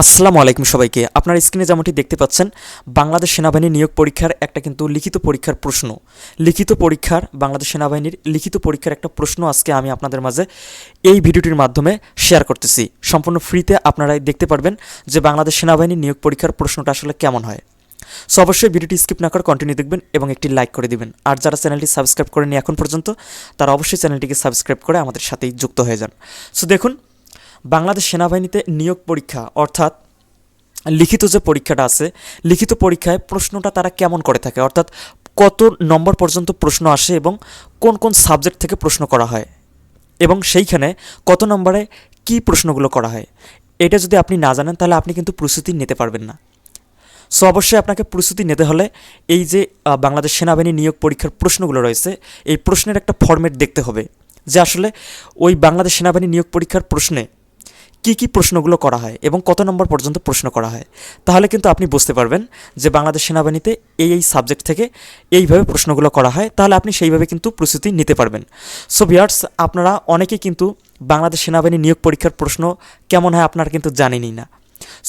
আসসালামু আলাইকুম সবাইকে। আপনার স্ক্রিনে যেমনটি দেখতে পাচ্ছেন, বাংলাদেশ সেনাবাহিনী নিয়োগ পরীক্ষার একটা কিন্তু লিখিত পরীক্ষার প্রশ্ন। লিখিত পরীক্ষার, বাংলাদেশ সেনাবাহিনীর লিখিত পরীক্ষার একটা প্রশ্ন আজকে আমি আপনাদের মাঝে এই ভিডিওটির মাধ্যমে শেয়ার করতেছি। সম্পূর্ণ ফ্রিতে আপনারা দেখতে পারবেন যে বাংলাদেশ সেনাবাহিনীর নিয়োগ পরীক্ষার প্রশ্নটা আসলে কেমন হয়। সো অবশ্যই ভিডিওটি স্কিপ না করে কন্টিনিউ দেখবেন এবং একটি লাইক করে দিবেন। আর যারা চ্যানেলটি সাবস্ক্রাইব করেনি এখন পর্যন্ত, তারা অবশ্যই চ্যানেলটিকে সাবস্ক্রাইব করে আমাদের সাথেই যুক্ত হয়ে যান। সো দেখুন বাংলাদেশ সেনাবাহিনীতে নিয়োগ পরীক্ষা, অর্থাৎ লিখিত যে পরীক্ষাটা আছে, লিখিত পরীক্ষায় প্রশ্নটা তারা কেমন করে থাকে? অর্থাৎ কত নম্বর পর্যন্ত প্রশ্ন আসে এবং কোন কোন সাবজেক্ট থেকে প্রশ্ন করা হয়? এবং সেইখানে কত নম্বরে কী প্রশ্নগুলো করা হয়? এটা যদি আপনি না জানেন, তাহলে আপনি কিন্তু প্রস্তুতি নিতে পারবেন না। সো, অবশ্যই আপনাকে প্রস্তুতি নিতে হলে এই যে বাংলাদেশ সেনাবাহিনী নিয়োগ পরীক্ষার প্রশ্নগুলো রয়েছে, এই প্রশ্নের একটা ফরম্যাট দেখতে হবে। যে আসলে ওই বাংলাদেশ সেনাবাহিনী নিয়োগ পরীক্ষার প্রশ্নে কি কি প্রশ্নগুলো করা হয় এবং কত নম্বর পর্যন্ত প্রশ্ন করা হয়, তাহলে কিন্তু আপনি বুঝতে পারবেন যে বাংলাদেশ সেনাবাহিনীতে এই এই সাবজেক্ট থেকে এইভাবে প্রশ্নগুলো করা হয়, তাহলে আপনি সেইভাবে কিন্তু প্রস্তুতি নিতে পারবেন। সো বিয়ার্স আপনারা অনেকেই কিন্তু বাংলাদেশ সেনাবাহিনী নিয়োগ পরীক্ষার প্রশ্ন কেমন হয় আপনারা কিন্তু জানেনই না।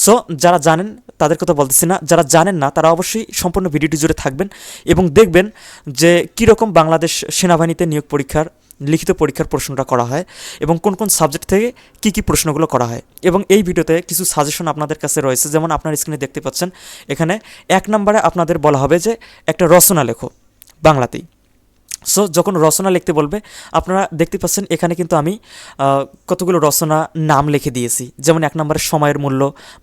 সো যারা জানেন, তাদের কথা বলতেছি না, যারা জানেন না, তারা অবশ্যই সম্পূর্ণ ভিডিওটি জুড়ে থাকবেন এবং দেখবেন যে কীরকম বাংলাদেশ সেনাবাহিনীতে নিয়োগ পরীক্ষার লিখিত পরীক্ষার প্রশ্নটা করা হয় এবং কোন কোন সাবজেক্ট থেকে কী কী প্রশ্নগুলো করা হয়। এবং এই ভিডিওতে কিছু সাজেশন আপনাদের কাছে রয়েছে, যেমন আপনার স্ক্রিনে দেখতে পাচ্ছেন, এখানে এক নম্বরে আপনাদের বলা হবে যে একটা রচনা লেখো বাংলাতেই। সো যখন রচনা লিখতে বলবে, আপনারা দেখতে পাচ্ছেন এখানে কিন্তু আমি কতগুলো রচনা নাম লিখে দিয়েছি। যেমন এক নম্বরে সময়ের মূল্য,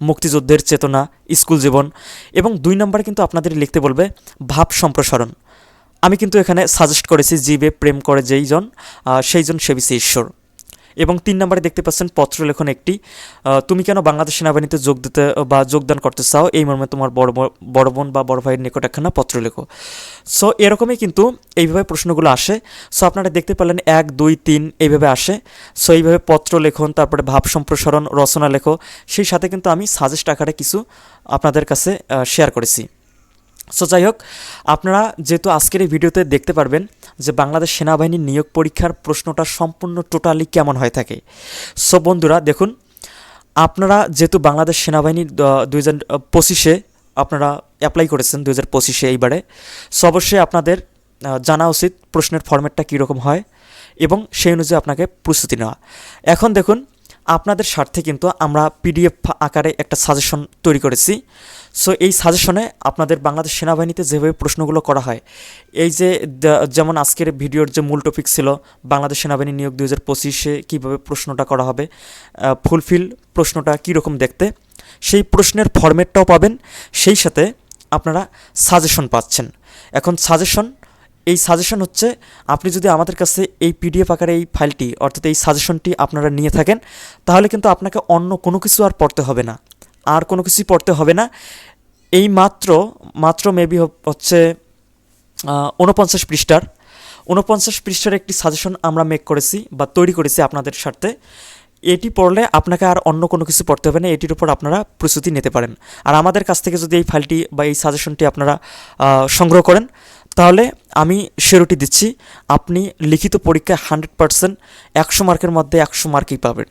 মুক্তিযুদ্ধের চেতনা, স্কুল জীবন এবং দুই নম্বরে কিন্তু আপনাদের লিখতে বলবে ভাব সম্প্রসারণ। আমি কিন্তু এখানে সাজেস্ট করেছি জীবে প্রেম করে যেই জন আহ, সেই জন সেবিছে ঈশ্বর। এবং তিন নম্বরে দেখতে পাচ্ছেন পত্র লেখন একটি তুমি কেন বাংলাদেশ সেনাবাহিনীতে যোগ দিতে বা যোগদান করতে চাও? এই মর্মে তোমার বড় বড় বোন বা বড় ভাইয়ের নিকট একখানা পত্র লেখো সো এরকমই কিন্তু এইভাবে প্রশ্নগুলো আসে। সো আপনারা দেখতে পেলেন এক দুই তিন এইভাবে আসে। সো এইভাবে পত্র লেখন তারপরে ভাব সম্প্রসারণ রচনা লেখো। সেই সাথে কিন্তু আমি সাজেস্ট আকারে কিছু আপনাদের কাছে শেয়ার করেছি। সো যাই হোক আপনারা যেহেতু আজকের এই ভিডিওতে দেখতে পারবেন যে বাংলাদেশ সেনাবাহিনীর নিয়োগ পরীক্ষার প্রশ্নটা সম্পূর্ণ টোটালি কেমন হয়ে থাকে। সো বন্ধুরা, দেখুন, আপনারা যেহেতু বাংলাদেশ সেনাবাহিনীর দুই হাজার পঁচিশে আপনারা অ্যাপ্লাই করেছেন দুই হাজার পঁচিশে এইবারে। সো অবশ্যই আপনাদের জানা উচিত প্রশ্নের ফরম্যাটটা কীরকম হয় এবং সেই অনুযায়ী আপনাকে প্রস্তুতি নেওয়া। এখন দেখুন আপনাদের স্বার্থে কিন্তু আমরা পিডিএফ আকারে একটা সাজেশন তৈরি করেছি। সো এই সাজেশনে আপনাদের বাংলাদেশ সেনাবাহিনীতে যেভাবে প্রশ্নগুলো করা হয়, এই যে যেমন আজকের ভিডিওর যে মূল টপিক ছিল, বাংলাদেশ সেনাবাহিনী নিয়োগ দুই হাজার পঁচিশে কীভাবে প্রশ্নটা করা হবে ফুলফিল প্রশ্নটা কীরকম দেখতে, সেই প্রশ্নের ফরম্যাটটাও পাবেন, সেই সাথে আপনারা সাজেশন পাচ্ছেন। এখন সাজেশন এই সাজেশন হচ্ছে আপনি যদি আমাদের কাছে এই পিডিএফ আকারে এই ফাইলটি, অর্থাৎ এই সাজেশনটি আপনারা নিয়ে থাকেন, তাহলে কিন্তু আপনাকে অন্য কোনো কিছু আর পড়তে হবে না। আর কোনো কিছুই পড়তে হবে না। এই মাত্র মাত্র মেবি হচ্ছে ঊনপঞ্চাশ পৃষ্ঠার ঊনপঞ্চাশ পৃষ্ঠার একটি সাজেশন আমরা মেক করেছি বা তৈরি করেছি আপনাদের স্বার্থে। এটি পড়লে আপনাকে আর অন্য কোনো কিছু পড়তে হবে না, এটির উপর আপনারা প্রস্তুতি নিতে পারেন। আর আমাদের কাছ থেকে যদি এই ফাইলটি বা এই সাজেশনটি আপনারা সংগ্রহ করেন তাহলে আমি সেরোটি দিচ্ছি। আপনি লিখিত পরীক্ষায় হান্ড্রেড পার্সেন্ট একশো মার্কের মধ্যে একশো মার্কই পাবেন।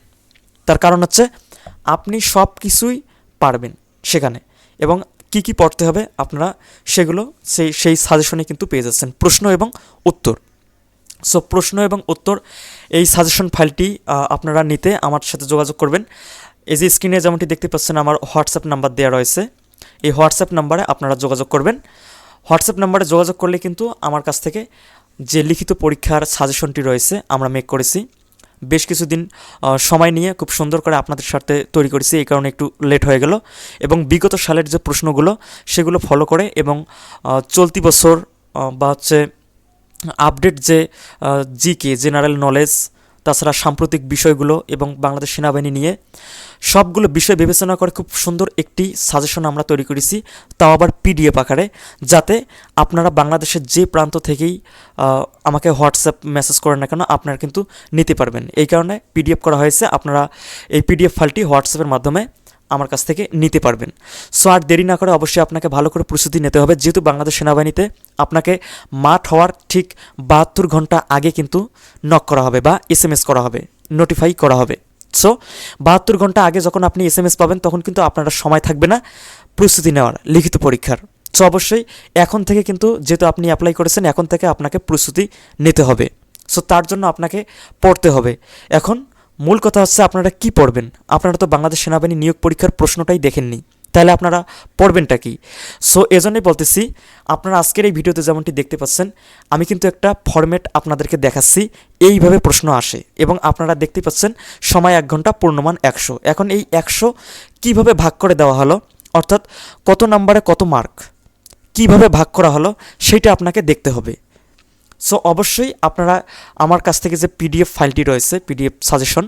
তার কারণ হচ্ছে আপনি সব কিছুই পারবেন সেখানে এবং কি কি পড়তে হবে আপনারা সেগুলো সেই সেই সাজেশনে কিন্তু পেয়ে যাচ্ছেন। প্রশ্ন এবং উত্তর। সো প্রশ্ন এবং উত্তর এই সাজেশন ফাইলটি আপনারা নিতে আমার সাথে যোগাযোগ করবেন। এই যে স্ক্রিনে যেমনটি দেখতে পাচ্ছেন, আমার হোয়াটসঅ্যাপ নাম্বার দেওয়া রয়েছে। এই হোয়াটসঅ্যাপ নাম্বারে আপনারা যোগাযোগ করবেন। হোয়াটসঅ্যাপ নাম্বারে যোগাযোগ করলে কিন্তু আমার কাছ থেকে যে লিখিত পরীক্ষার সাজেশনটি রয়েছে, আমরা মেক করেছি। বেশ কিছুদিন সময় নিয়ে খুব সুন্দর করে আপনাদের সাথে তৈরি করেছি, এই কারণে একটু লেট হয়ে গেল। এবং বিগত সালের যে প্রশ্নগুলো, সেগুলো ফলো করে এবং চলতি বছর বা হচ্ছে আপডেট যে জিকে জেনারেল নলেজ তাছাড়া সাম্প্রতিক বিষয়গুলো এবং বাংলাদেশ সেনাবাহিনী নিয়ে সবগুলো বিষয় বিবেচনা করে খুব সুন্দর একটি সাজেশন আমরা তৈরি করেছি, তাও আবার পিডিএফ আকারে, যাতে আপনারা বাংলাদেশের যে প্রান্ত থেকেই আমাকে হোয়াটসঅ্যাপ মেসেজ করেন না কেন, আপনারা কিন্তু নিতে পারবেন। এই কারণে পিডিএফ করা হয়েছে, আপনারা এই পিডিএফ ফাইলটি হোয়াটসঅ্যাপের মাধ্যমে আমার কাছ থেকে নিতে পারবেন। সো আর দেরি না করে অবশ্যই আপনাকে ভালো করে প্রস্তুতি নিতে হবে, যেহেতু বাংলাদেশ সেনাবাহিনীতে আপনাকে মাঠ হওয়ার ঠিক বাহাত্তর ঘণ্টা আগে কিন্তু নক করা হবে বা এস করা হবে নোটিফাই করা হবে। সো বাহাত্তর ঘণ্টা আগে যখন আপনি এস এম এস পাবেন, তখন কিন্তু আপনারা সময় থাকবে না প্রস্তুতি নেওয়ার, লিখিত পরীক্ষার। সো অবশ্যই এখন থেকে কিন্তু যেহেতু আপনি অ্যাপ্লাই করেছেন, এখন থেকে আপনাকে প্রস্তুতি নিতে হবে। সো তার জন্য আপনাকে পড়তে হবে। এখন মূল কথা হচ্ছে আপনারা কি পড়বেন? আপনারা তো বাংলাদেশ সেনাবাহিনী নিয়োগ পরীক্ষার প্রশ্নটাই দেখেননি। তাহলে আপনারা পড়বেনটা কি? সো এজন্যই বলতেছি, আপনারা আজকের এই ভিডিওতে যেমনটি দেখতে পাচ্ছেন, আমি কিন্তু একটা ফরম্যাট আপনাদেরকে দেখাচ্ছি, এইভাবে প্রশ্ন আসে এবং আপনারা দেখতে পাচ্ছেন, সময় এক ঘণ্টা পূর্ণমান একশো। এখন এই একশো কীভাবে ভাগ করে দেওয়া হলো? অর্থাৎ কত নাম্বারে কত মার্ক? কীভাবে ভাগ করা হলো? সেটা আপনাকে দেখতে হবে। সো অবশ্যই আপনারা আমার কাছ থেকে যে পিডিএফ ফাইলটি রয়েছে পিডিএফ সাজেশন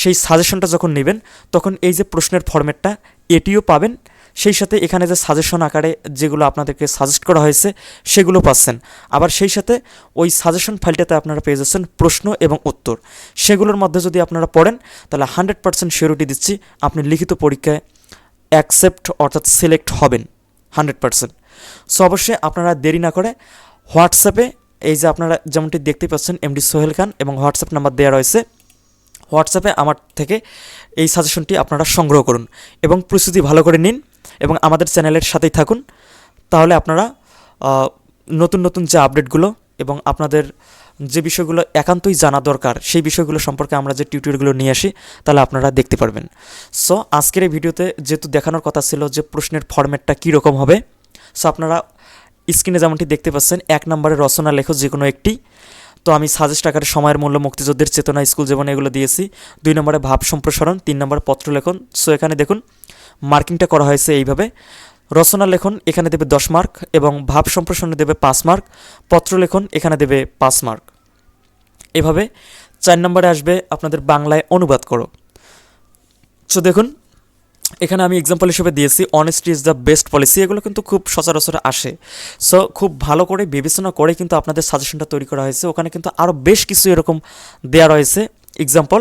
সেই সাজেশনটা যখন নেবেন, তখন এই যে প্রশ্নের ফরম্যাটটা এটিও পাবেন। সেই সাথে এখানে যে সাজেশন আকারে যেগুলো আপনাদেরকে সাজেস্ট করা হয়েছে, সেগুলো পাচ্ছেন। আবার সেই সাথে ওই সাজেশন ফাইলটাতে আপনারা পেয়ে যাচ্ছেন প্রশ্ন এবং উত্তর। সেগুলোর মধ্যে যদি আপনারা পড়েন, তাহলে হান্ড্রেড পার্সেন্ট শিওরিটি দিচ্ছি আপনি লিখিত পরীক্ষায় অ্যাকসেপ্ট অর্থাৎ সিলেক্ট হবেন। হান্ড্রেড পার্সেন্ট সো অবশ্যই আপনারা দেরি না করে হোয়াটসঅ্যাপে এই যে আপনারা যেমনটি দেখতে পাচ্ছেন এমডি সোহেল খান এবং হোয়াটসঅ্যাপ নাম্বার দেওয়া রয়েছে হোয়াটসঅ্যাপে আমার থেকে এই সাজেশনটি আপনারা সংগ্রহ করুন এবং প্রস্তুতি ভালো করে নিন এবং আমাদের চ্যানেলের সাথেই থাকুন। তাহলে আপনারা নতুন নতুন যে আপডেটগুলো এবং আপনাদের যে বিষয়গুলো একান্তই জানা দরকার, সেই বিষয়গুলো সম্পর্কে আমরা যে টিউটোরিয়ালগুলো নিয়ে আসি, তাহলে আপনারা দেখতে পারবেন। সো, আজকের এই ভিডিওতে যেহেতু দেখানোর কথা ছিল যে প্রশ্নের ফরম্যাটটা কীরকম হবে, সো আপনারা স্ক্রিনে যেমনটি দেখতে পাচ্ছেন, এক নম্বরে রচনা লেখো যে কোনো একটি। তো আমি সাজেস্ট আকারে সময়ের মূল্য মুক্তিযুদ্ধের চেতনা, স্কুল জীবনে এগুলো দিয়েছি। দুই নম্বরে ভাব সম্প্রসারণ, তিন নম্বর পত্র লেখন। সো এখানে দেখুন, মার্কিংটা করা হয়েছে এইভাবে। রচনা লেখন, এখানে দেবে দশ মার্ক এবং ভাব সম্প্রসারণে দেবে পাঁচ মার্ক। পত্র লেখন, এখানে দেবে পাঁচ মার্ক। এভাবে চার নম্বরে আসবে আপনাদের বাংলায় অনুবাদ করো। সো দেখুন এখানে আমি এক্সাম্পল হিসেবে দিয়েছি honesty is the best policy এগুলো কিন্তু খুব সচরাচর আসে। সো খুব ভালো করে বিবেচনা করে কিন্তু আপনাদের সাজেশনটা তৈরি করা হয়েছে। ওখানে কিন্তু আরও বেশ কিছু এরকম দেওয়া রয়েছে। এক্সাম্পল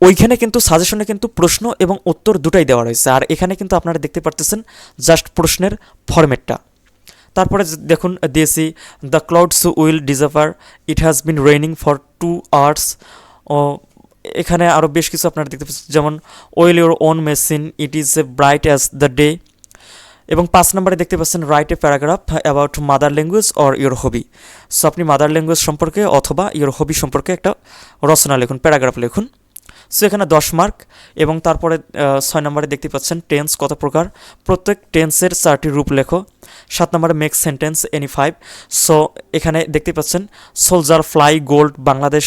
ওইখানে কিন্তু সাজেশনে কিন্তু প্রশ্ন এবং উত্তর দুটাই দেওয়া রয়েছে। আর এখানে কিন্তু আপনারা দেখতে পারতেছেন জাস্ট প্রশ্নের ফরম্যাটটা তারপরে দেখুন, দিয়েছি the clouds will disappear it has been raining for two hours ও এখানে আরও বেশ কিছু আপনারা দেখতে পাচ্ছেন, যেমন well your own machine it is a bright as the day এবং পাঁচ নম্বরে দেখতে পাচ্ছেন right a paragraph about mother language or your hobby so আপনি মাদার ল্যাঙ্গুয়েজ সম্পর্কে অথবা ইউর হবি সম্পর্কে একটা রচনা লিখুন প্যারাগ্রাফ লিখুন। সো এখানে দশ মার্ক এবং তারপরে ছয় নম্বরে দেখতে পাচ্ছেন টেন্স কত প্রকার? প্রত্যেক টেন্সের চারটি রূপ লেখো। সাত নম্বরে make sentence any five so এখানে দেখতে পাচ্ছেন সোলজার ফ্লাই গোল্ড বাংলাদেশ।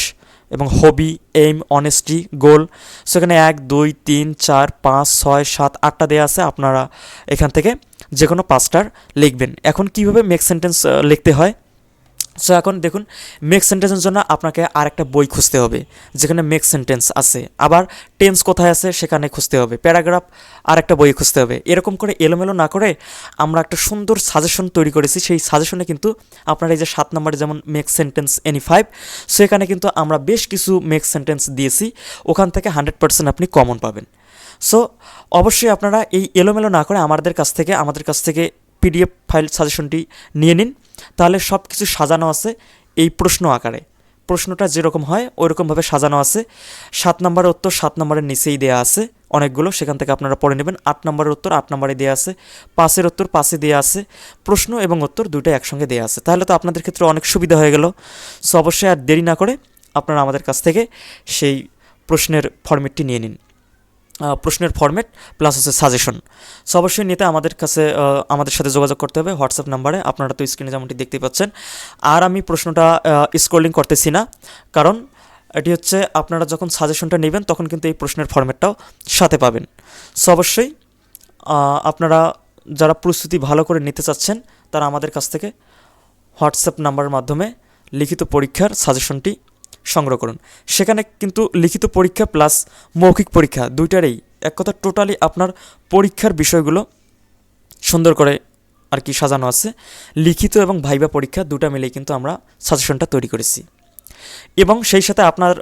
এবং হবি এইম অনেস্টি গোল সেখানে এক, দুই, তিন, চার, পাঁচ, ছয়, সাত, আটটা দেওয়া আছে, আপনারা এখান থেকে যে কোনো পাঁচটার লিখবেন। এখন কীভাবে মেক সেন্টেন্স লিখতে হয়? সো এখন দেখুন মেক সেন্টেন্সের জন্য আপনাকে আরেকটা বই খুঁজতে হবে, যেখানে মেক সেন্টেন্স আছে। আবার টেন্স কোথায় আছে সেখানে খুঁজতে হবে। প্যারাগ্রাফ আর একটা বই খুঁজতে হবে। এরকম করে এলোমেলো না করে আমরা একটা সুন্দর সাজেশন তৈরি করেছি। সেই সাজেশনে কিন্তু আপনার এই যে সাত নম্বরে যেমন মেক সেন্টেন্স এনি ফাইভ সেখানে কিন্তু আমরা বেশ কিছু মেক সেন্টেন্স দিয়েছি। ওখান থেকে হান্ড্রেড পার্সেন্ট আপনি কমন পাবেন। সো অবশ্যই আপনারা এই এলোমেলো না করে আমাদের কাছ থেকে, আমাদের কাছ থেকে পিডিএফ ফাইল সাজেশনটি নিয়ে নিন। তাহলে সব কিছু সাজানো আছে এই প্রশ্ন আকারে। প্রশ্নটা যেরকম হয়, ওইরকমভাবে সাজানো আছে। সাত নম্বরের উত্তর সাত নম্বরের নিচেই দেওয়া আছে অনেকগুলো, সেখান থেকে আপনারা পড়ে নেবেন। আট নম্বরের উত্তর আট নম্বরে দেওয়া আছে। পাঁচের উত্তর পাঁচে দেওয়া আছে। প্রশ্ন এবং উত্তর দুটোই একসঙ্গে দেওয়া আছে। তাহলে তো আপনাদের ক্ষেত্রে অনেক সুবিধা হয়ে গেল। সো অবশ্যই আর দেরি না করে আপনারা আমাদের কাছ থেকে সেই প্রশ্নের ফর্মেটটি নিয়ে নিন। প্রশ্নের ফরম্যাট প্লাস হচ্ছে সাজেশন সো অবশ্যই নিতে আমাদের কাছে আমাদের সাথে যোগাযোগ করতে হবে হোয়াটসঅ্যাপ নাম্বারে আপনারা তো স্ক্রিনে যেমনটি দেখতে পাচ্ছেন। আর আমি প্রশ্নটা স্ক্রলিং করতেছি না। কারণ এটি হচ্ছে আপনারা যখন সাজেশনটা নেবেন, তখন কিন্তু এই প্রশ্নের ফরম্যাটটাও সাথে পাবেন। সো অবশ্যই আপনারা যারা প্রস্তুতি ভালো করে নিতে চাচ্ছেন, তারা আমাদের কাছ থেকে হোয়াটসঅ্যাপ নাম্বারের মাধ্যমে লিখিত পরীক্ষার সাজেশনটি সংগ্রহ করুন। সেখানে কিন্তু লিখিত পরীক্ষা প্লাস মৌখিক পরীক্ষা দুইটারই। এক কথা টোটালি আপনার পরীক্ষার বিষয়গুলো সুন্দর করে আর কি সাজানো আছে। লিখিত এবং ভাইবা পরীক্ষা দুটা মিলেই কিন্তু আমরা সাজেশনটা তৈরি করেছি। এবং সেই সাথে আপনার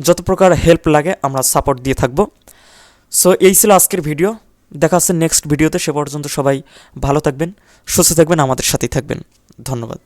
যত প্রকার হেল্প লাগে আমরা সাপোর্ট দিয়ে থাকব। সো এই ছিল আজকের ভিডিও দেখা হচ্ছে নেক্সট ভিডিওতে সে পর্যন্ত সবাই ভালো থাকবেন, সুস্থ থাকবেন, আমাদের সাথেই থাকবেন। ধন্যবাদ।